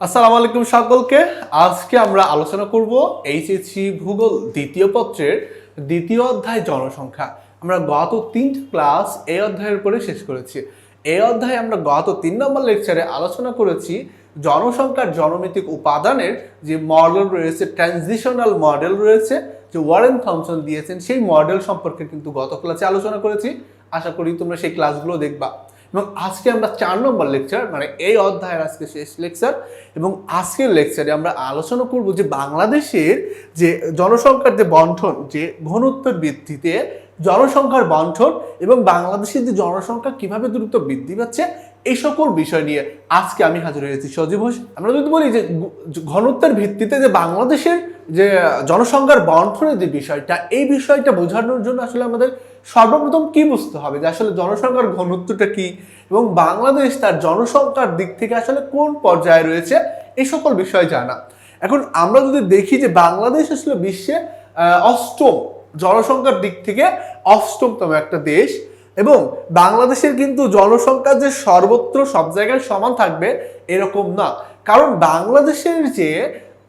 আসসালামু আলাইকুম সকলকে। আজকে আমরা আলোচনা করব এইচএসসি ভূগোল দ্বিতীয় পত্রের দ্বিতীয় অধ্যায় জনসংখ্যা। আমরা গত তিনটি ক্লাস এই অধ্যায়ের উপরে শেষ করেছি। এই অধ্যায়ে আমরা গত তিন নম্বর লেকচারে আলোচনা করেছি জনসংখ্যার জনমিতিক উপাদানের যে মডেল রয়েছে ট্রানজিশনাল মডেল রয়েছে, যে ওয়ারেন থমসন দিয়েছেন, সেই মডেল সম্পর্কে কিন্তু গত ক্লাসে আলোচনা করেছি। আশা করি তোমরা সেই ক্লাসগুলো দেখবা। এবং আজকে আমরা চার নম্বর লেকচার মানে এই অধ্যায়ের আজকে শেষ লেকচার এবং আজকের লেকচারে আমরা আলোচনা করব যে বাংলাদেশের যে জনসংখ্যার যে বন্টন, যে ঘনত্বের ভিত্তিতে জনসংখ্যার বন্টন এবং বাংলাদেশের যে জনসংখ্যা কীভাবে দ্রুত বৃদ্ধি পাচ্ছে, এই সকল বিষয় নিয়ে আজকে আমি হাজির হয়েছি সজীব ঘোষ আমরা যদি বলি যে ঘনত্বের ভিত্তিতে যে বাংলাদেশের যে জনসংখ্যার বন্টনের যে বিষয়টা, এই বিষয়টা বোঝানোর জন্য আসলে আমাদের সর্বপ্রথম কি বুঝতে হবে? যে আসলে জনসংখ্যার ঘনত্বটা কি? এবং বাংলাদেশ তার জনসংখ্যার দিক থেকে আসলে কোন পর্যায়ে রয়েছে? এই সকল বিষয় জানা। এখন আমরা যদি দেখি যে বাংলাদেশ আসলে বিশ্বে অষ্টম জনসংখ্যার দিক থেকে অষ্টমতম একটা দেশ এবং বাংলাদেশের কিন্তু জনসংখ্যা যে সর্বত্র সব জায়গায় সমান থাকবে এরকম না। কারণ বাংলাদেশের যে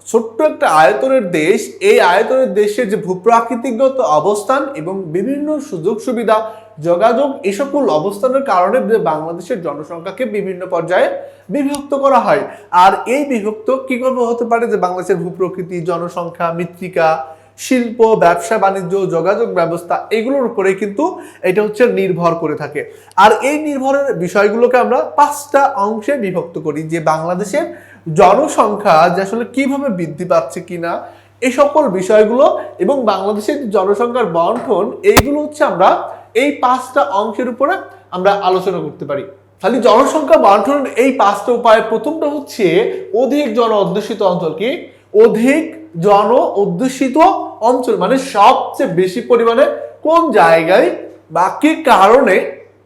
ছোট্ট একটা আয়তনের দেশ, এই আয়তনের দেশের যে ভূপ্রাকৃতিকগত অবস্থান এবং বিভিন্ন সুযোগ সুবিধা যোগাযোগ এই সকল অবস্থানের কারণে যে বাংলাদেশের জনসংখ্যাকে বিভিন্ন পর্যায়ে বিভক্ত করা হয়। আর এই বিভক্ত কি করে হতে পারে যে বাংলাদেশের ভূপ্রকৃতি, জনসংখ্যা, মৃত্তিকা, শিল্প, ব্যবসা, বাণিজ্য, যোগাযোগ ব্যবস্থা, এগুলোর উপরে কিন্তু এটা হচ্ছে নির্ভর করে থাকে। আর এই নির্ভরের বিষয়গুলোকে আমরা পাঁচটা অংশে বিভক্ত করি, যে বাংলাদেশের জনসংখ্যা যে আসলে কীভাবে বৃদ্ধি পাচ্ছে কিনা এই সকল বিষয়গুলো এবং বাংলাদেশের জনসংখ্যার বন্টন, এইগুলো হচ্ছে আমরা এই পাঁচটা অংশের উপরে আমরা আলোচনা করতে পারি। খালি জনসংখ্যা বন্টনের এই পাঁচটা উপায় প্রথমটা হচ্ছে অধিক জন অধ্যুষিত অঞ্চল কি? অধিক জন অধ্যুষিত অঞ্চল মানে সবচেয়ে বেশি পরিমাণে কোন জায়গায় বা কি কারণে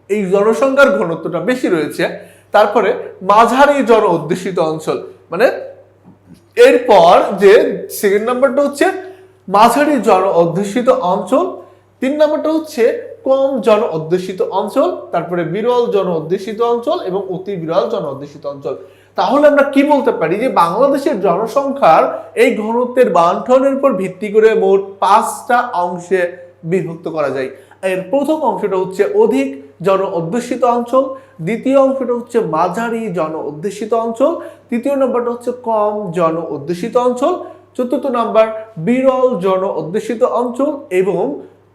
এই জনসংখ্যার ঘনত্বটা বেশি রয়েছে? তারপরে মাঝারি জন অধ্যুষিত অঞ্চল এরপর যে সেকেন্ড নাম্বারটা হচ্ছে মাঝারি জন অধ্যুষিত অঞ্চল, তিন নাম্বারটা হচ্ছে কম জন অধ্যুষিত অঞ্চল, তারপরে বিরল জন অধ্যুষিত অঞ্চল এবং অতি বিরল জন অধ্যুষিত অঞ্চল। তাহলে আমরা কি বলতে পারি যে বাংলাদেশের জনসংখ্যার এই ঘনত্বের বন্টনের উপর ভিত্তি করে মোট পাঁচটা অংশে বিভক্ত করা যায়। এর প্রথম অংশটা হচ্ছে অধিক জন অধ্যুষিত অঞ্চল, দ্বিতীয় অংশটা হচ্ছে মাঝারি জন অধ্যুষিত অঞ্চল, তৃতীয় নম্বরটা হচ্ছে কম জন অধ্যুষিত অঞ্চল, চতুর্থ নাম্বার বিরল জন অধ্যুষিত অঞ্চল এবং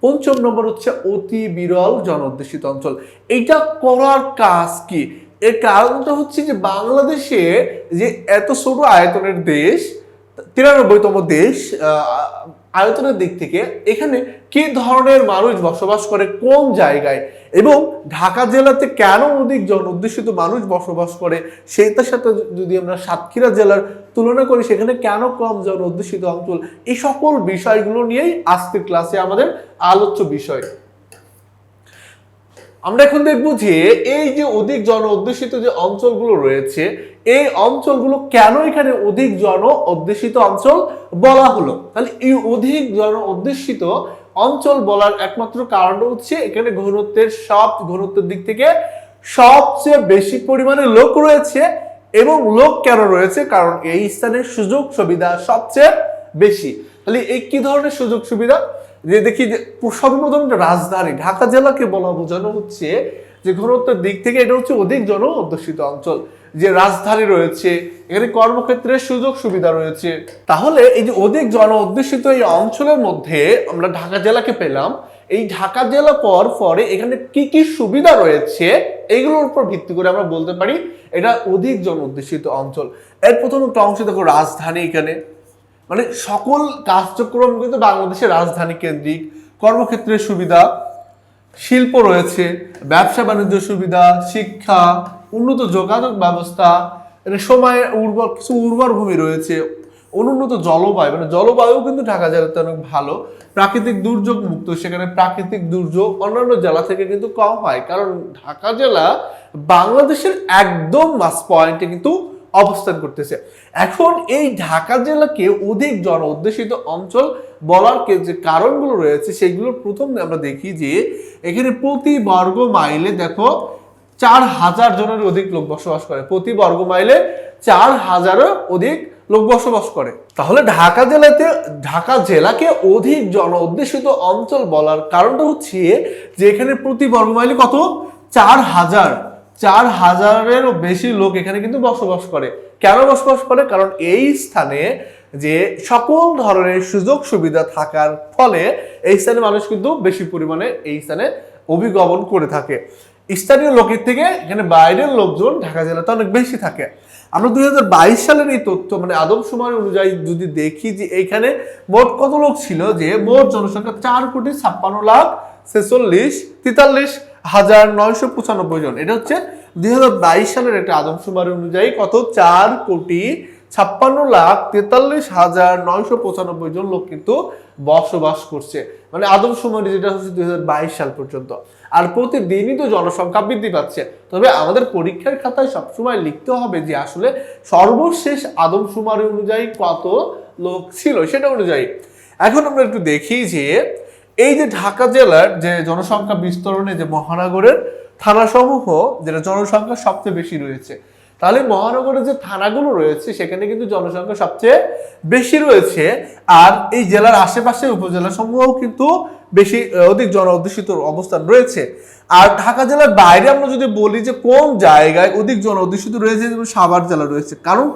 পঞ্চম নম্বর হচ্ছে অতি বিরল জন অধ্যুষিত অঞ্চল। এইটা করার কাজ কি? এর কারণটা হচ্ছে যে বাংলাদেশে যে এত ছোট আয়তনের দেশ, তিরানব্বইতম দেশ আয়তনের দিক থেকে এখানে কি ধরনের মানুষ বসবাস করে, কোন জায়গায়? এবং ঢাকা জেলাতে কেন অধিক জন উদ্দেশিত মানুষ বসবাস করে? সেটার সাথে যদি আমরা সাতক্ষীরা জেলার তুলনা করি, সেখানে কেন কম জন অধ্যুষিত অঞ্চল? এই সকল বিষয়গুলো নিয়েই আজকের ক্লাসে আমাদের আলোচ্য বিষয়। আমরা এখন দেখব যে, এই যে অধিক জন অধ্যুষিত যে অঞ্চলগুলো রয়েছে, এই অঞ্চলগুলো কেন এখানে অধিক জন অধ্যুষিত অঞ্চল বলা হলো? তাহলে এই অধিক জন অধ্যুষিত অঞ্চল বলার একমাত্র কারণ হচ্ছে এখানে ঘনত্বের সব ঘনত্বের দিক থেকে সবচেয়ে বেশি পরিমাণে লোক রয়েছে এবং লোক কেন রয়েছে? কারণ এই স্থানের সুযোগ সুবিধা সবচেয়ে বেশি। তাহলে এই কি ধরনের সুযোগ সুবিধা? যে দেখি যে সর্বপ্রথম রাজধানী, ঢাকা জেলাকে বলা বোঝানো হচ্ছে যে ঘনত্বের দিক থেকে এটা হচ্ছে অধিক জন অধ্যুষিত অঞ্চল। যে রাজধানী রয়েছে, এখানে কর্মক্ষেত্রের সুযোগ সুবিধা রয়েছে। তাহলে এই যে অধিক জন অধ্যুষিত এই অঞ্চলের মধ্যে আমরা ঢাকা জেলাকে পেলাম। এই ঢাকা জেলা পর পরে এখানে কি কি সুবিধা রয়েছে এইগুলোর উপর ভিত্তি করে আমরা বলতে পারি, এটা অধিক জন অধ্যুষিত অঞ্চল। এর প্রথম একটা অংশ দেখো, রাজধানী এখানে। মানে সকল কার্যক্রম কিন্তু বাংলাদেশের রাজধানী কেন্দ্রিক। কর্মক্ষেত্রের সুবিধা, শিল্প রয়েছে ব্যবসা বাণিজ্য সুবিধা, শিক্ষা উন্নত যোগাযোগ ব্যবস্থা এটা সময়ে উর্বর, কিছু উর্বর ভূমি রয়েছে, অনুন্নত জলবায়ু মানে জলবায়ু কিন্তু ঢাকা জেলাতে অনেক ভালো। প্রাকৃতিক দুর্যোগ মুক্ত, সেখানে প্রাকৃতিক দুর্যোগ অন্যান্য জেলা থেকে কিন্তু কম হয়। কারণ ঢাকা জেলা বাংলাদেশের একদম মাস পয়েন্টে কিন্তু অবস্থান করতেছে। এখন এই ঢাকা জেলাকে অধিক জন অধ্যুষিত অঞ্চল বলার যে কারণগুলো রয়েছে সেগুলো প্রথম আমরা দেখি যে, এখানে প্রতি বর্গ মাইলে দেখো চার হাজার জনের অধিক লোক বসবাস করে। প্রতি বর্গ মাইলে চার হাজারও অধিক লোক বসবাস করে। তাহলে ঢাকা জেলাতে, ঢাকা জেলাকে অধিক জন অধ্যুষিত অঞ্চল বলার কারণটা হচ্ছে যে এখানে প্রতি বর্গ মাইলে কত? চার হাজার। চার হাজারেরও বেশি লোক এখানে কিন্তু বসবাস করে। কেন বসবাস করে? কারণ এই স্থানে যে সকল ধরনের সুযোগ সুবিধা থাকার ফলে এই স্থানে মানুষ কিন্তু বেশি পরিমাণে এই স্থানে অভিগমন করে থাকে। স্থানীয় লোকের থেকে এখানে বাইরের লোকজন ঢাকা জেলাতে অনেক বেশি থাকে। আমরা দুই হাজার বাইশ সালের এই তথ্য মানে আদম আদমশুমারি অনুযায়ী যদি দেখি যে এইখানে মোট কত লোক ছিল, যে মোট জনসংখ্যা চার কোটি ছাপ্পান্ন লাখ ছেচল্লিশ, তেতাল্লিশ হাজার নয়শো পঁচানব্বই জন। এটা হচ্ছে দুই হাজার বাইশ সালের একটা আদমশুমারি অনুযায়ী কত? চার কোটি ছাপ্পান্ন লাখ তেতাল্লিশ হাজার নয়শো পঁচানব্বই জন লোক কিন্তু বসবাস করছে। মানে আদমশুমারি যেটা হচ্ছে দুই হাজার বাইশ সাল পর্যন্ত। আর প্রতিদিনই তো জনসংখ্যা বৃদ্ধি পাচ্ছে। তবে আমাদের পরীক্ষার খাতায় সবসময় লিখতে হবে যে আসলে সর্বশেষ আদমশুমারি অনুযায়ী কত লোক ছিল সেটা অনুযায়ী। এখন আমরা একটু দেখি যে এই যে ঢাকা জেলার যে জনসংখ্যা বিস্তরণে যে মহানগরের থানাসমূহ, যেটা জনসংখ্যা সবচেয়ে বেশি রয়েছে, তাহলে মহানগরের যে থানাগুলো রয়েছে, সেখানে কিন্তু জনসংখ্যা সবচেয়ে বেশি রয়েছে। আর এই জেলার আশেপাশে উপজেলা সমূহও কিন্তু বেশি অধিক জন অধ্যুষিত অবস্থান রয়েছে। আর ঢাকা জেলার বাইরে আমরা যদি বলি যে কোন জায়গায় অধিক জন অধ্যুষিত রয়েছে, যেমন সাভার জেলা রয়েছে। কারণ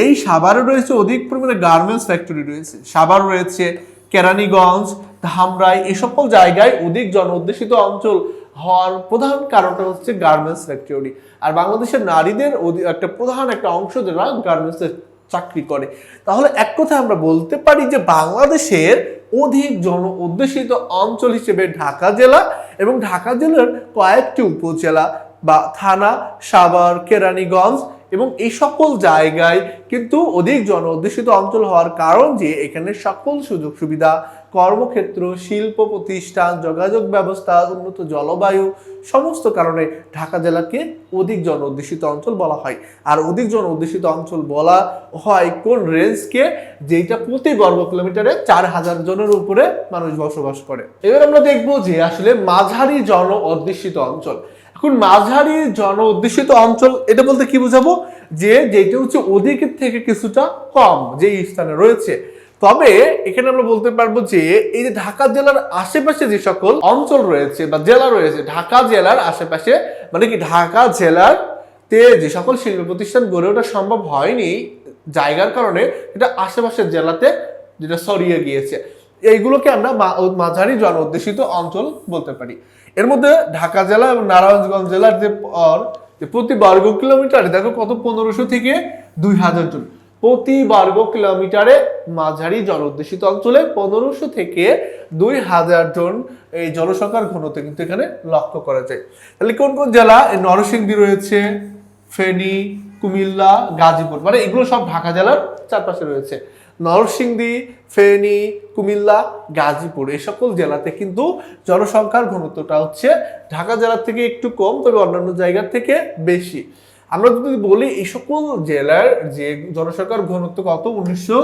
এই সাভারে রয়েছে অধিক পরিমাণে গার্মেন্টস ফ্যাক্টরি রয়েছে। সাভার রয়েছে, কেরানীগঞ্জ, ধামরাই, এই সকল জায়গায় অধিক জন অধ্যুষিত অঞ্চল হওয়ার প্রধান কারণটা হচ্ছে গার্মেন্টস ফ্যাক্টরি আর বাংলাদেশের নারীদের একটা প্রধান একটা অংশ যারা গার্মেন্টসের চাকরি করে। তাহলে এক কথায় আমরা বলতে পারি যে বাংলাদেশের অধিক জন অধ্যুষিত অঞ্চল হিসেবে ঢাকা জেলা এবং ঢাকা জেলার কয়েকটি উপজেলা বা থানা, সাভার, কেরানীগঞ্জ এবং এই সকল জায়গায় কিন্তু অধিক জন অধ্যুষিত অঞ্চল হওয়ার কারণ যে এখানে সকল সুযোগ সুবিধা কর্মক্ষেত্র, শিল্প প্রতিষ্ঠান, যোগাযোগ ব্যবস্থা, উন্নত জলবায়ু, সমস্ত কারণে ঢাকা জেলাকে অধিক জন অধ্যুষিত অঞ্চল বলা হয়। আর অধিক জন অধ্যুষিত অঞ্চল বলা হয় কোন রেঞ্জকে? যেটা প্রতি বর্গ কিলোমিটারে চার হাজার জনের উপরে মানুষ বসবাস করে। এবার আমরা দেখব যে আসলে মাঝারি জন অধ্যুষিত অঞ্চল। এখন মাঝারি জন অধ্যুষিত অঞ্চল এটা বলতে কি বোঝাবো? যে যেটা হচ্ছে অধিকের থেকে কিছুটা কম যে স্থানে রয়েছে। তবে এখানে আমরা বলতে পারব যে এই যে ঢাকা জেলার আশেপাশে যে সকল অঞ্চল রয়েছে বা জেলা রয়েছে, ঢাকা জেলার আশেপাশে মানে কি ঢাকা জেলার তে যে সকল শিল্প প্রতিষ্ঠান গড়ে ওঠা সম্ভব হয়নি, জায়গার কারণে এটা আশেপাশের জেলাতে যেটা ছড়িয়ে গিয়েছে। এইগুলোকে আমরা মাঝারি জন অধ্যুষিত অঞ্চল বলতে পারি। এর মধ্যে ঢাকা জেলা এবং নারায়ণগঞ্জ জেলার যে প্রতি বর্গ কিলোমিটারে, দেখো কত পনেরোশো থেকে দুই হাজার জন। প্রতি বর্গ কিলোমিটারে মাঝারি জন অধ্যুষিত অঞ্চলে পনেরোশো থেকে দুই হাজার জন এই জনসংখ্যার ঘনত্ব কিন্তু এখানে লক্ষ্য করা যায়। তাহলে কোন কোন জেলা? নরসিংদী রয়েছে, ফেনী, কুমিল্লা, গাজীপুর মানে এগুলো সব ঢাকা জেলার চারপাশে রয়েছে। নরসিংদী, ফেনী, কুমিল্লা, গাজীপুর, এই সকল জেলাতে কিন্তু জনসংখ্যার ঘনত্বটা হচ্ছে ঢাকা জেলার থেকে একটু কম, তবে অন্যান্য জায়গার থেকে বেশি। আমরা যদি বলি এই সকল জেলার যে জনসংখ্যার ঘনত্ব কত? উনিশশো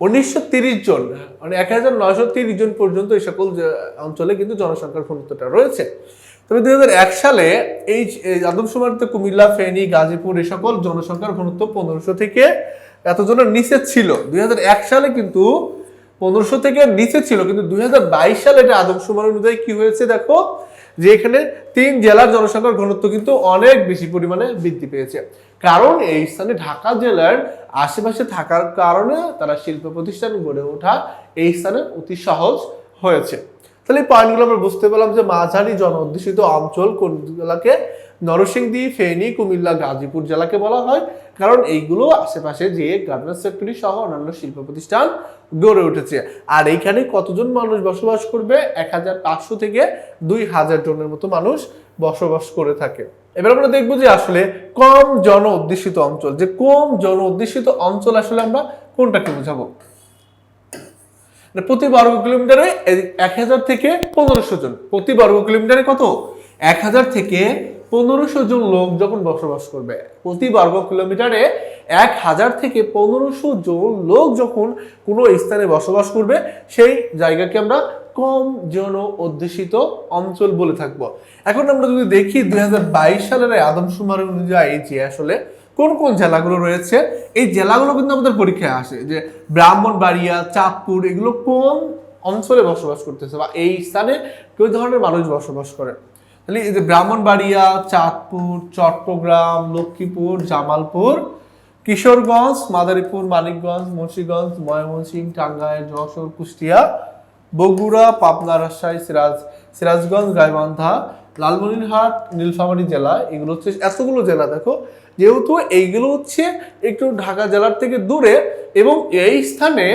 উনিশশো তিরিশ জন। মানে এক হাজার নয়শো তিরিশ জন পর্যন্ত এই সকল অঞ্চলে কিন্তু জনসংখ্যার ঘনত্বটা রয়েছে। তবে দুই এক সালে এই আদমশুমারিতে কুমিল্লা, ফেনী, গাজীপুর এই সকল জনসংখ্যার ঘনত্ব পনেরোশো থেকে এতজনের নিচে ছিল। দুই এক সালে কিন্তু পনেরোশো থেকে নিচে ছিল, কিন্তু দুই হাজার বাইশ সালে এটা আদমশুমারি অনুযায়ী কি হয়েছে দেখো? যে এখানে তিন জেলার জনসংখ্যার ঘনত্ব কিন্তু অনেক বেশি পরিমাণে বৃদ্ধি পেয়েছে। কারণ এই স্থানে ঢাকা জেলার আশেপাশে থাকার কারণে তারা শিল্প প্রতিষ্ঠান গড়ে ওঠা এই স্থানে অতি সহজ হয়েছে। তাহলে এই পয়েন্টগুলো আমরা বুঝতে পেলাম যে মাঝারি জন অধ্যুষিত অঞ্চল কোন জেলাকে নরসিংদী, ফেনী, কুমিল্লা, গাজীপুর জেলাকে বলা হয়। কারণ এইগুলো আশেপাশে যে গার্মেন্টস ফ্যাক্টরি সহ অন্যান্য শিল্প প্রতিষ্ঠান গড়ে উঠেছে। আর এইখানে কতজন মানুষ বসবাস করবে? এক হাজার পাঁচশো থেকে দুই হাজার জনের মতো মানুষ বসবাস করে থাকে। এবার আমরা দেখব যে আসলে কম জন অধ্যুষিত অঞ্চল, যে কম জন অধ্যুষিত অঞ্চল আসলে আমরা কোনটাকে বোঝাবো? প্রতি বর্গ কিলোমিটারে এক হাজার থেকে পনেরোশো জন। প্রতি বর্গ কিলোমিটারে কত? এক হাজার থেকে পনেরোশো জন লোক যখন বসবাস করবে, প্রতি বর্গ কিলোমিটারে এক হাজার থেকে পনেরোশো জন লোক যখন কোনো স্থানে বসবাস করবে, সেই জায়গাকে আমরা কম জন অধ্যুষিত অঞ্চল বলে থাকব। এখন আমরা যদি দেখি দুই হাজার বাইশ সালের আদমশুমারি অনুযায়ী যে আসলে কোন কোন জেলাগুলো রয়েছে, এই জেলাগুলো কিন্তু আমাদের পরীক্ষায় আসে যে ব্রাহ্মণবাড়িয়া, চাঁদপুর এগুলো কোন অঞ্চলে বসবাস করতেছে বা এই স্থানে কোন ধরনের মানুষ বসবাস করে। তাহলে এই যে ব্রাহ্মণবাড়িয়া, চাঁদপুর, চট্টগ্রাম, লক্ষ্মীপুর, জামালপুর, কিশোরগঞ্জ, মাদারীপুর, মানিকগঞ্জ, মুন্সীগঞ্জ, ময়মনসিংহ, টাঙ্গাইল, যশোর, কুষ্টিয়া, বগুড়া, পাবনা, রাজশাহী, সিরাজ, সিরাজগঞ্জ, গাইবান্ধা, লালমনিরহাট, নীলফামারী জেলা, এগুলো হচ্ছে এতগুলো জেলা, দেখো। যেহেতু এইগুলো হচ্ছে একটু ঢাকা জেলার থেকে দূরে এবং এই স্থানে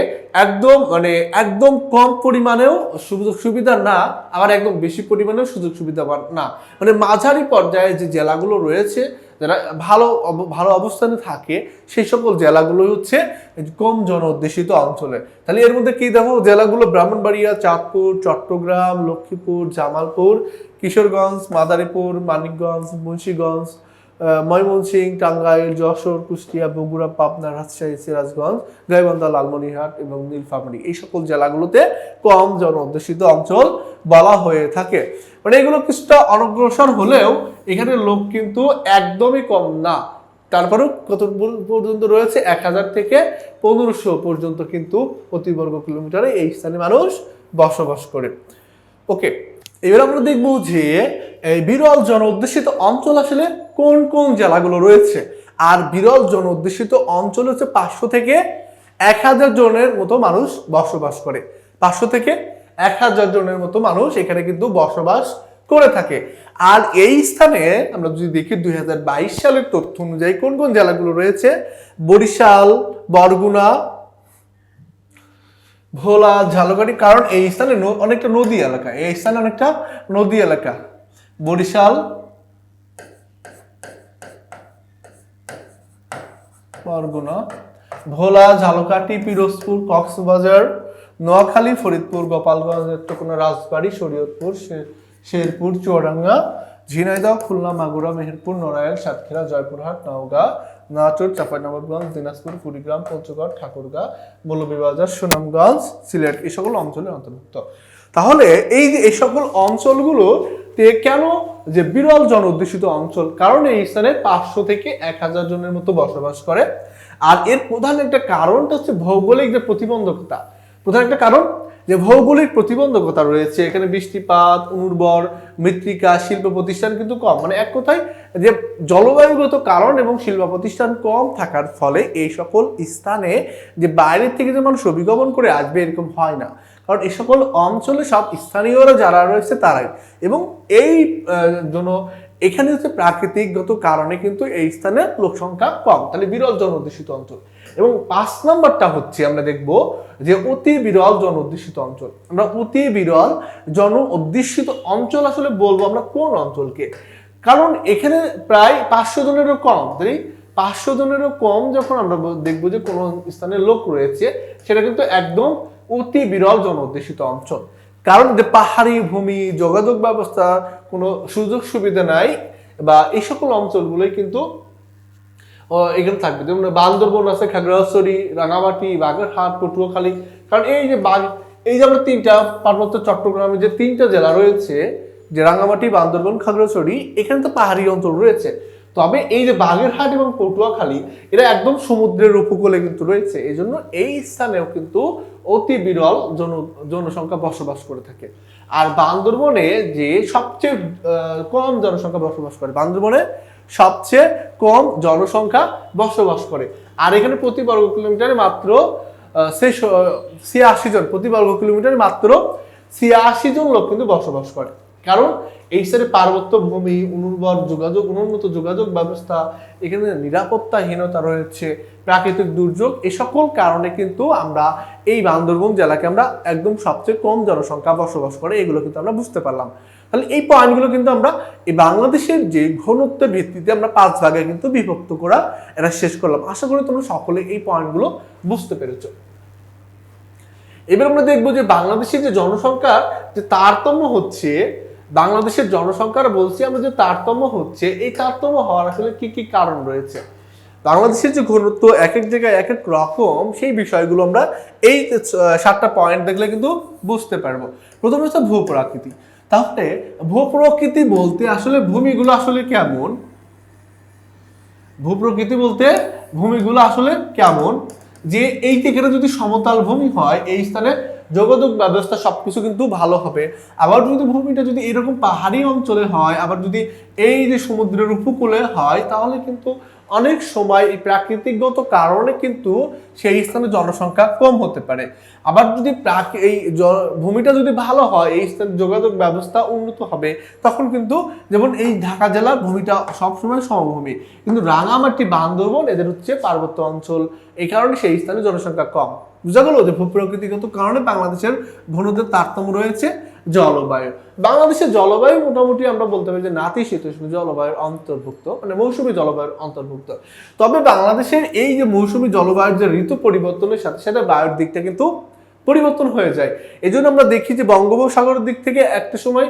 একদম মানে একদম কম পরিমাণেও সুযোগ সুবিধা না, আবার একদম বেশি পরিমাণেও সুযোগ সুবিধা না। মানে মাঝারি পর্যায়ে যে জেলাগুলো রয়েছে, যারা ভালো ভালো অবস্থানে থাকে, সেই সকল জেলাগুলো হচ্ছে কম জন অধ্যুষিত অঞ্চলে। তাহলে এর মধ্যে কি দেখো? জেলাগুলো ব্রাহ্মণবাড়িয়া, চাঁদপুর, চট্টগ্রাম, লক্ষ্মীপুর, জামালপুর, কিশোরগঞ্জ, মাদারীপুর, মানিকগঞ্জ, মুন্সীগঞ্জ ময়মনসিংহ টাঙ্গাইল, যশোর, কুষ্টিয়া, বগুড়া, পাবনা, রাজশাহী, সিরাজগঞ্জ, গাইবান্ধা, লালমনিরহাট এবং নীলফামারী। এই সকল জেলাগুলোতে কম জন অধ্যুষিত অঞ্চল বলা হয়ে থাকে। মানে এগুলো কিছুটা অনগ্রসর হলেও এখানে লোক কিন্তু একদমই কম না। তারপরেও কত পর্যন্ত রয়েছে? এক হাজার থেকে পনেরোশো পর্যন্ত কিন্তু প্রতি বর্গ কিলোমিটারে এই স্থানে মানুষ বসবাস করে। ওকে এবার আমরা দেখব যে, এই বিরল জন অধ্যুষিত অঞ্চল আসলে কোন কোন জেলাগুলো রয়েছে? আর বিরল জন অধ্যুষিত অঞ্চল হচ্ছে পাঁচশো থেকে এক হাজার জনের মতো মানুষ বসবাস করে। পাঁচশো থেকে এক হাজার জনের মতো মানুষ এখানে কিন্তু বসবাস করে থাকে। আর এই স্থানে আমরা যদি দেখি দুই হাজার বাইশ সালের তথ্য অনুযায়ী কোন কোন জেলাগুলো রয়েছে? বরিশাল, বরগুনা ভোলা, ঝালকাঠি, কারণ এই স্থানে অনেকটা নদী এলাকা। এই স্থানে অনেকটা নদী এলাকা। বরিশাল। বরগুনা ভোলা, ঝালকাঠি, পিরোজপুর, কক্সবাজার, নোয়াখালী, ফরিদপুর, গোপালগঞ্জ, নেত্রকোনা, রাজবাড়ী, শরীয়তপুর শেরপুর, চুয়াডাঙ্গা, ঝিনাইদহ, খুলনা, মাগুরা, মেহেরপুর, নড়াইল, সাতক্ষীরা, জয়পুরহাট, নওগাঁ নাটোর, চাঁপাইনবাবগঞ্জ, দিনাজপুর, কুড়িগ্রাম, পঞ্চগড়, ঠাকুরগাঁ, মৌলভীবাজার, সুনামগঞ্জ, সিলেট, এই সকল অঞ্চলের অন্তর্ভুক্ত। তাহলে এই যে এই সকল অঞ্চলগুলো কেন যে বিরল জন অধ্যুষিত অঞ্চল? কারণ এই স্থানে পাঁচশো থেকে এক হাজার জনের মতো বসবাস করে। আর এর প্রধান একটা কারণটা হচ্ছে ভৌগোলিক যে প্রতিবন্ধকতা। প্রধান একটা কারণ? যে ভৌগোলিক প্রতিবন্ধকতা রয়েছে, এখানে বৃষ্টিপাত অনুর্বর মৃত্তিকা, শিল্প প্রতিষ্ঠান কিন্তু কম। মানে এক কথায় যে জলবায়ুগত কারণ এবং শিল্প প্রতিষ্ঠান কম থাকার ফলে এই সকল স্থানে যে বাইরের থেকে যে মানুষ অভিগমন করে আসবে এরকম হয় না। কারণ এই সকল অঞ্চলে সব স্থানীয়রা যারা রয়েছে তারাই। এবং এই জন্য এখানে হচ্ছে প্রাকৃতিকগত কারণে কিন্তু এই স্থানে লোক সংখ্যা কম। তাহলে বিরল জন অধ্যুষিত অঞ্চল। এবং পাঁচ নম্বরটা হচ্ছে আমরা দেখব যে অতি বিরল জন অধ্যুষিত অঞ্চল। আমরা অতি বিরল জন অধ্যুষিত অঞ্চল আসলে বলব আমরা কোন অঞ্চলকে? কারণ এখানে প্রায় পাঁচশো জনেরও কম তাই পাঁচশো জনেরও কম যখন আমরা দেখব যে কোনো স্থানে লোক রয়েছে, সেটা কিন্তু একদম অতি বিরল জন অধ্যুষিত অঞ্চল। কারণ যে পাহাড়ি ভূমি, যোগাযোগ ব্যবস্থা, কোনো সুযোগ সুবিধা নাই, বা এই সকল অঞ্চলগুলোই কিন্তু এখানে থাকবে। যেমন বান্দরবন আছে, খাগড়াছড়ি, রাঙামাটি, বাগেরহাট, পটুয়াখালী। কারণ এই যে বাঘ এই যে আমরা তিনটা, পার্বত্য চট্টগ্রামে যে তিনটা জেলা রয়েছে, যে রাঙামাটি, বান্দরবন, খাগড়াছড়ি, এখানে তো পাহাড়ি অঞ্চল রয়েছে। তবে এই যে বাগেরহাট এবং পটুয়াখালী, এরা একদম সমুদ্রের উপকূলে কিন্তু রয়েছে। এই জন্য এই স্থানেও কিন্তু অতি বিরল জন, জনসংখ্যা বসবাস করে থাকে। আর বান্দরবনে যে সবচেয়ে কম জনসংখ্যা বসবাস করে, বান্দরবনে সবচেয়ে কম জনসংখ্যা বসবাস করে। আর এখানে প্রতি বর্গ কিলোমিটারে মাত্র ছিয়াশি জন, প্রতি বর্গ কিলোমিটারে মাত্র ছিয়াশি জন লোক কিন্তু বসবাস করে। কারণ এই সাইডে পার্বত্য ভূমি অনুর্বর যোগাযোগ উন্নত যোগাযোগ ব্যবস্থা, এখানে নিরাপত্তাহীনতা রয়েছে, প্রাকৃতিক দুর্যোগ, এ সকল কারণে কিন্তু আমরা এই বান্দরবন জেলাকে আমরা একদম সবচেয়ে কম জনসংখ্যা বসবাস করে, এগুলো কিন্তু আমরা বুঝতে পারলাম। তাহলে এই পয়েন্টগুলো কিন্তু আমরা এই বাংলাদেশের যে ঘনত্বের ভিত্তিতে আমরা পাঁচ ভাগে কিন্তু বিভক্ত করা এটা শেষ করলাম। আশা করি তোমরা সকলে এই পয়েন্টগুলো বুঝতে পেরেছ। এবার আমরা দেখব যে বাংলাদেশের যে জনসংখ্যার যে তারতম্য হচ্ছে, বাংলাদেশের জনসংখ্যার বলছি আমরা যে তারতম্য হচ্ছে, এই তারতম্য হওয়ার আসলে কি কি কারণ রয়েছে? বাংলাদেশের যে ঘনত্ব এক এক জায়গায় এক এক রকম, সেই বিষয়গুলো আমরা এই সাতটা পয়েন্ট দেখলে কিন্তু বুঝতে পারব। প্রথমে হচ্ছে ভূপ্রাকৃতি। তাহলে ভূপ্রকৃতি বলতে আসলে ভূমিগুলো আসলে কেমন? ভূপ্রকৃতি বলতে ভূমিগুলো আসলে কেমন? যে এই থেকে যদি সমতল ভূমি হয়, এই স্থানে যোগাযোগ ব্যবস্থা সবকিছু কিন্তু ভালো হবে। আবার যদি ভূমিটা যদি এরকম পাহাড়ি অঞ্চলে হয়, আবার যদি এই যে সমুদ্রের উপকূলে হয়, তাহলে কিন্তু অনেক সময় এই প্রাকৃতিকগত কারণে কিন্তু সেই স্থানে জনসংখ্যা কম হতে পারে। আবার যদি এই ভূমিটা যদি ভালো হয়, এই স্থানে যোগাযোগ ব্যবস্থা উন্নত হবে, তখন কিন্তু যেমন এই ঢাকা জেলার ভূমিটা সবসময় সমভূমি। কিন্তু রাঙামাটি, বান্দরবন এদের হচ্ছে পার্বত্য অঞ্চল। এই কারণে সেই স্থানে জনসংখ্যা কম। বোঝা গেল যে ভূপ্রকৃতিগত কারণে বাংলাদেশের ঘনত্বের তারতম্য রয়েছে। জলবায়ু। বাংলাদেশের জলবায়ু মোটামুটি আমরা বলতে পারি যে নাতিশীতোষ্ণ জলবায়ুর অন্তর্ভুক্ত মানে মৌসুমী জলবায়ুর অন্তর্ভুক্ত। তবে বাংলাদেশের এই যে মৌসুমি জলবায়ুর যে ঋতু পরিবর্তনের সাথে সাথে বায়ুর দিকটা কিন্তু পরিবর্তন হয়ে যায়। এই জন্য আমরা দেখি যে বঙ্গোপসাগরের দিক থেকে একটা সময়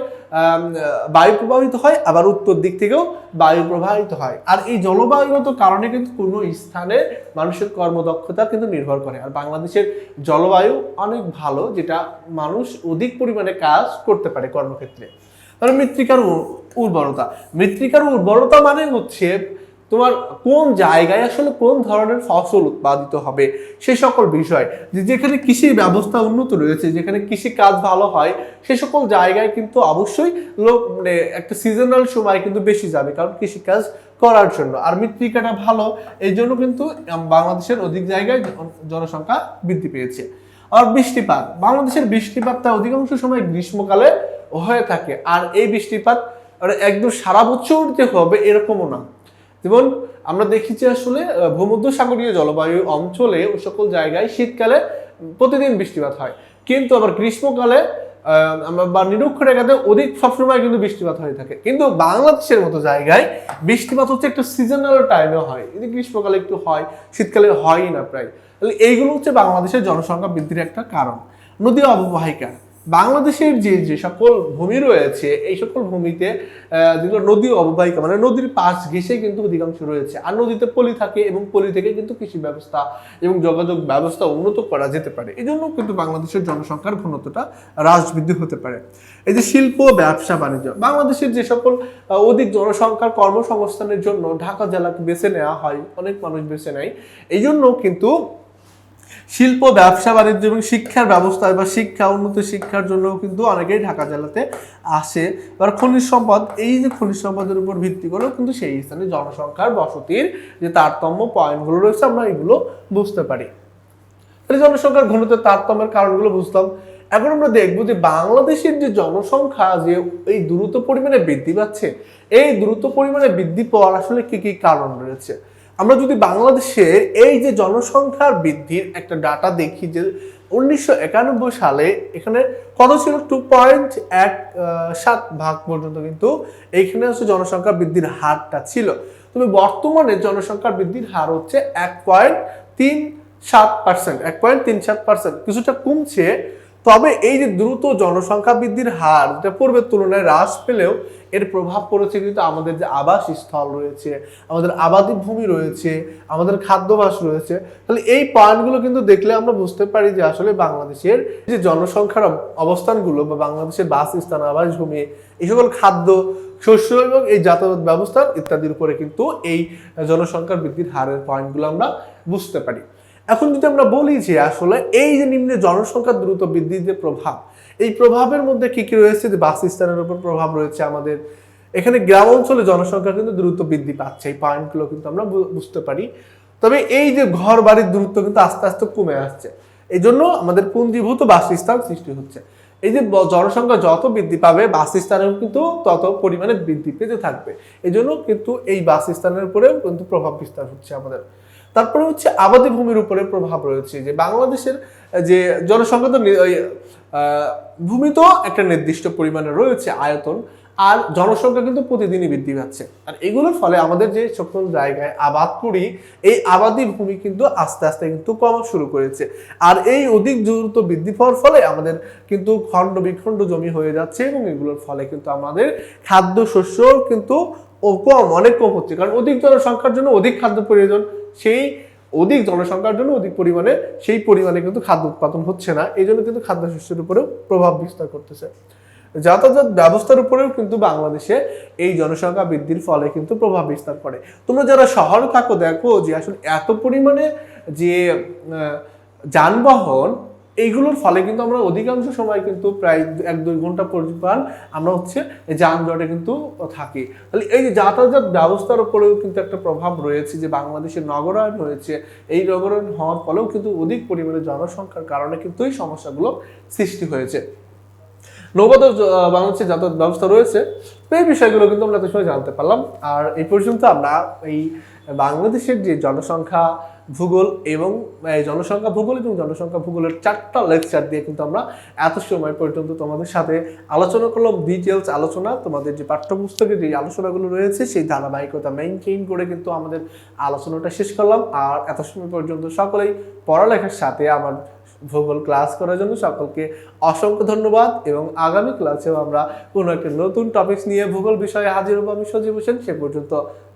বায়ু প্রবাহিত হয়, আবার উত্তর দিক থেকেও বায়ু প্রবাহিত হয়। আর এই জলবায়ুগত কারণে কিন্তু কোনো স্থানে মানুষের কর্মদক্ষতা কিন্তু নির্ভর করে। আর বাংলাদেশের জলবায়ু অনেক ভালো, যেটা মানুষ অধিক পরিমাণে কাজ করতে পারে কর্মক্ষেত্রে। তাহলে মৃত্তিকার উর্বরতা। মৃত্তিকার উর্বরতা মানে হচ্ছে তোমার কোন জায়গায় আসলে কোন ধরনের ফসল উৎপাদিত হবে? সে সকল বিষয়। যে যেখানে কৃষি ব্যবস্থা উন্নত রয়েছে, যেখানে কৃষি কাজ ভালো হয়, সে সকল জায়গায় কিন্তু অবশ্যই লোক মানে একটা সিজনাল সময় কিন্তু বেশি যাবে কারণ কৃষি কাজ করার জন্য। আর মৃত্তিকাটা ভালো, এই জন্য কিন্তু বাংলাদেশের অধিক জায়গায় জনসংখ্যা বৃদ্ধি পেয়েছে। আর বৃষ্টিপাত, বাংলাদেশের বৃষ্টিপাতটা অধিকাংশ সময় গ্রীষ্মকালে হয়ে থাকে। আর এই বৃষ্টিপাত মানে একদম সারা বছর যে হবে এরকমও না। যেমন আমরা দেখি যে আসলে আহ, ভূমধ্যসাগরীয় জলবায়ু অঞ্চলে ওই সকল জায়গায় শীতকালে প্রতিদিন বৃষ্টিপাত হয়। কিন্তু আবার গ্রীষ্মকালে আমরা বা নিরক্ষরেখাতে অধিক সবসময় কিন্তু বৃষ্টিপাত হয়ে থাকে। কিন্তু বাংলাদেশের মতো জায়গায় বৃষ্টিপাত হচ্ছে একটা সিজনাল টাইমে হয়। যে গ্রীষ্মকালে একটু হয় শীতকালে হয়ই না প্রায়। তাহলে এইগুলো হচ্ছে বাংলাদেশের জনসংখ্যা বৃদ্ধির একটা কারণ। নদী অববাহিকা। বাংলাদেশের যে যে সকল ভূমি রয়েছে, এই সকল ভূমিতে যেগুলো নদী অববাহিকা মানে নদীর পাশ ঘেঁষে কিন্তু অধিকাংশ রয়েছে। আর নদীতে পলি থাকে এবং পলি থেকে কিন্তু কৃষি ব্যবস্থা এবং যোগাযোগ ব্যবস্থা উন্নত করা যেতে পারে। এই জন্য কিন্তু বাংলাদেশের জনসংখ্যার ঘনত্বটা হ্রাস বৃদ্ধি হতে পারে। এই যে শিল্প, ব্যবসা, বাণিজ্য, বাংলাদেশের যে সকল অধিক জনসংখ্যার কর্মসংস্থানের জন্য ঢাকা জেলাকে বেছে নেওয়া হয়, অনেক মানুষ বেছে নেয়। এই জন্য কিন্তু শিল্প, ব্যবসা, বাণিজ্য এবং শিক্ষার ব্যবস্থা বা শিক্ষা, উন্নত শিক্ষার জন্য কিন্তু অনেকেই ঢাকা জেলাতে আসে। এবার খনিজ সম্পদ, এই যে খনিজ সম্পদের উপর ভিত্তি করেও কিন্তু সেই স্থানে জনসংখ্যার বসতির যে তারতম্য পয়েন্টগুলো রয়েছে, আমরা এগুলো বুঝতে পারি। তাহলে জনসংখ্যার ঘনত্বের তারতম্যের কারণগুলো বুঝলাম। এখন আমরা দেখব যে বাংলাদেশের যে জনসংখ্যা, যে এই দ্রুত পরিমাণে বৃদ্ধি পাচ্ছে, এই দ্রুত পরিমাণে বৃদ্ধি পাওয়ার আসলে কি কি কারণ রয়েছে? আমরা যদি বাংলাদেশের এই যে জনসংখ্যার বৃদ্ধির একটা ডাটা দেখি যে উনিশশো একানব্বই সালে এখানে কত ছিল? টু পয়েন্ট এক সাত ভাগ পর্যন্ত কিন্তু এইখানে হচ্ছে জনসংখ্যা বৃদ্ধির হারটা ছিল। তবে বর্তমানে জনসংখ্যার বৃদ্ধির হার হচ্ছে এক পয়েন্ট তিন সাত পার্সেন্ট এক পয়েন্ট তিন সাত পার্সেন্ট কিছুটা কমছে তবে এই যে দ্রুত জনসংখ্যা বৃদ্ধির হার, যেটা পূর্বের তুলনায় হ্রাস পেলেও এর প্রভাব পড়েছে কিন্তু আমাদের যে আবাস স্থল রয়েছে, আমাদের আবাদি ভূমি রয়েছে, আমাদের খাদ্যাভাস রয়েছে, তাহলে এই পয়েন্টগুলো কিন্তু দেখলে আমরা বুঝতে পারি যে আসলে বাংলাদেশের যে জনসংখ্যার অবস্থানগুলো বা বাংলাদেশের বাসস্থান আবাস ভূমি, এই সকল খাদ্য, শস্য এবং এই যাতায়াত ব্যবস্থা ইত্যাদির উপরে কিন্তু এই জনসংখ্যার বৃদ্ধির হারের পয়েন্টগুলো আমরা বুঝতে পারি। এখন যদি আমরা বলি যে আসলে এই যে নিম্নে জনসংখ্যা দ্রুত বৃদ্ধির যে প্রভাব, এই প্রভাবের মধ্যে কি কি রয়েছে? যে বাসস্থানের উপর প্রভাব রয়েছে আমাদের। এখানে গ্রাম অঞ্চলে জনসংখ্যা কিন্তু দ্রুত বৃদ্ধি পাচ্ছে, এই পয়েন্টগুলো কিন্তু আমরা বুঝতে পারি। তবে এই যে ঘর বাড়ির দূরত্ব কিন্তু আস্তে আস্তে কমে আসছে। এই জন্য আমাদের পুঞ্জীভূত বাসস্থান সৃষ্টি হচ্ছে। এই যে জনসংখ্যা যত বৃদ্ধি পাবে বাসস্থানেও কিন্তু তত পরিমাণে বৃদ্ধি পেতে থাকবে। এই জন্য কিন্তু এই বাসস্থানের উপরেও কিন্তু প্রভাব বিস্তার হচ্ছে আমাদের। তারপরে হচ্ছে আবাদি ভূমির উপরে প্রভাব রয়েছে, যে বাংলাদেশের যে জনসংখ্যা তো ভূমি তো একটা নির্দিষ্ট পরিমাণে রয়েছে আয়তন, আর জনসংখ্যা কিন্তু প্রতিদিনই বৃদ্ধি পাচ্ছে। আর এগুলোর ফলে আমাদের যে সকল জায়গায় আবাদ করি, এই আবাদি ভূমি কিন্তু আস্তে আস্তে কিন্তু কমা শুরু করেছে। আর এই অধিক দ্রুত বৃদ্ধি পাওয়ার ফলে আমাদের কিন্তু খণ্ড বিখণ্ড জমি হয়ে যাচ্ছে এবং এগুলোর ফলে কিন্তু আমাদের খাদ্য শস্য কিন্তু ও কম, অনেক কম হচ্ছে। কারণ অধিক জনসংখ্যার জন্য অধিক খাদ্য প্রয়োজন, সেই অধিক জনসংখ্যার জন্য অধিক পরিমাণে, সেই পরিমাণে কিন্তু খাদ্য উৎপাদন হচ্ছে না। এই জন্য কিন্তু খাদ্য শস্যের উপরেও প্রভাব বিস্তার করতেছে। যাতায়াত ব্যবস্থার উপরেও কিন্তু বাংলাদেশে এই জনসংখ্যা বৃদ্ধির ফলে কিন্তু প্রভাব বিস্তার করে। তোমরা যারা শহরে থাকো, দেখো যে আসলে এত পরিমাণে যে যানবাহন এইগুলোর ফলে কিন্তু আমরা অধিকাংশ সময় কিন্তু প্রায় এক দুই ঘণ্টা পরিমাণ আমরা হচ্ছে যানজটে কিন্তু থাকি। তাহলে এই যে যাতায়াত ব্যবস্থার উপরেও কিন্তু একটা প্রভাব রয়েছে যে বাংলাদেশের নগরায়ন হয়েছে, এই নগরায়ন হওয়ার ফলেও কিন্তু অধিক পরিমাণে জনসংখ্যার কারণে কিন্তু এই সমস্যাগুলো সৃষ্টি হয়েছে। নৌপথ বাংলাদেশের যাতায়াত ব্যবস্থা রয়েছে, তো এই বিষয়গুলো কিন্তু আমরা এত সময় জানতে পারলাম। আর এই পর্যন্ত আমরা এই বাংলাদেশের যে জনসংখ্যা ভূগোল এবং জনসংখ্যা ভূগোল এবং জনসংখ্যা ভূগোলের চারটা লেকচার দিয়ে কিন্তু আমরা এত সময় পর্যন্ত তোমাদের সাথে আলোচনা করলাম ডিটেলস আলোচনা, তোমাদের যে পাঠ্যপুস্তকের যে আলোচনাগুলো রয়েছে সেই ধারাবাহিকতা মেনটেন করে কিন্তু আমাদের আলোচনাটা শেষ করলাম। আর এত সময় পর্যন্ত সকলেই পড়ালেখার সাথে আমার ভূগোল ক্লাস করার জন্য সকলকে অসংখ্য ধন্যবাদ এবং আগামী ক্লাসেও আমরা কোনো একটা নতুন টপিকস নিয়ে ভূগোল বিষয়ে হাজির হব। আমি সজীব হোসেন, সে পর্যন্ত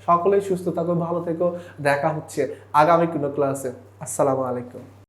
সকলেই সুস্থ থাকো ভালো থেকো। দেখা হচ্ছে আগামী কোনো ক্লাসে আসসালামু আলাইকুম।